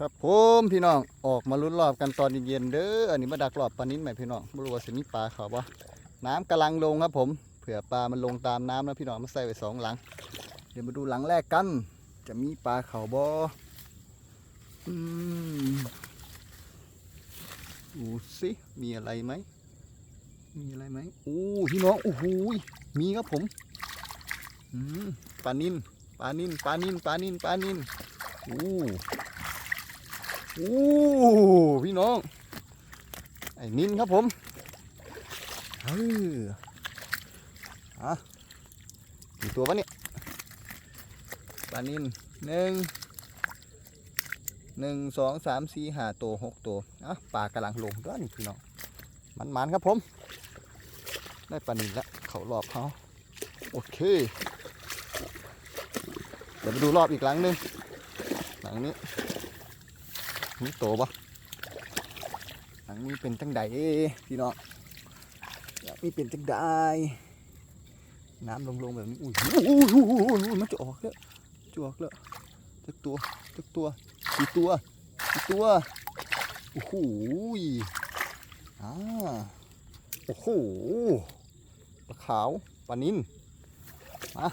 ครับผมพี่น้องออกมาลุ้นรอบกันตอนเย็นๆเด้ออันนี้มาดักรอบปลานิ้นใหม่พี่น้องไม่รู้ว่าจะมีปลาเขาบ่น้ำกำลังลงครับผมเผื่อปลามันลงตามน้ำนะพี่น้องมาใส่ไว้สองหลัง เดี๋ยวมาดูหลังแรกกัน จะมีปลาเขาบ่อืมดูสิมีอะไรไหมมีอะไรไหมโอ้พี่น้องโอ้โหยมีครับผมอืมปลานินปลานินปลานินปลานินปลานินโอ้ โอ้พี่น้อง ไอ้นินครับผมเอออะกี่ตัววะเนี่ยปลานินหนึ่งหนึ่งสองสามสี่ห้าตัวหกตัวอะปลากำลังลงด้วยนี่พี่น้องมันมันๆครับผม ได้ปลานินแล้วเขารอบเขาโอเค เดี๋ยวไปดูรอบอีกหลังหนึงหลังนี้ นี่โตปะหลังนี้เป็นจังใดพี่น้องอยากนี่เป็นจังใดน้ำลงๆแบบนี้อุ้ยอุ้ยอุ้ยอุ้ยมันจะออกแล้วจะออกแล้วจักตัวจักตัวกี่ตัวกี่ตัวโอ้โหอ่าโอ้โหปลาขาวปลานินมา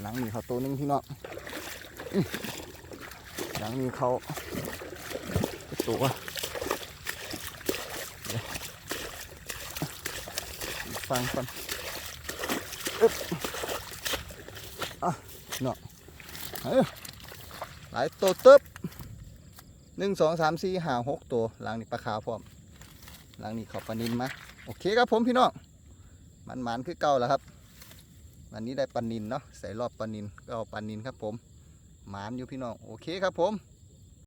หลังนี้เขาตัวนึงพี่น้อง หลังนี้เขาตัวเดี๋ยวฟังก่อนอึ๊บอะเนาะเอ้ยหลายตัวตึ๊บหนึ่งสองสามสี่ห้าหกตัว หลังนี้ปลาขาวพร้อม หลังนี้เขาปลานินมาโอเคครับผมพี่น้องมันหมานคือเก่าแล้วครับ วันนี้ได้ปลานินเนาะใส่รอบปลานินก็เอาปลานินครับผม หมานอยู่พี่น้อง โอเคครับผม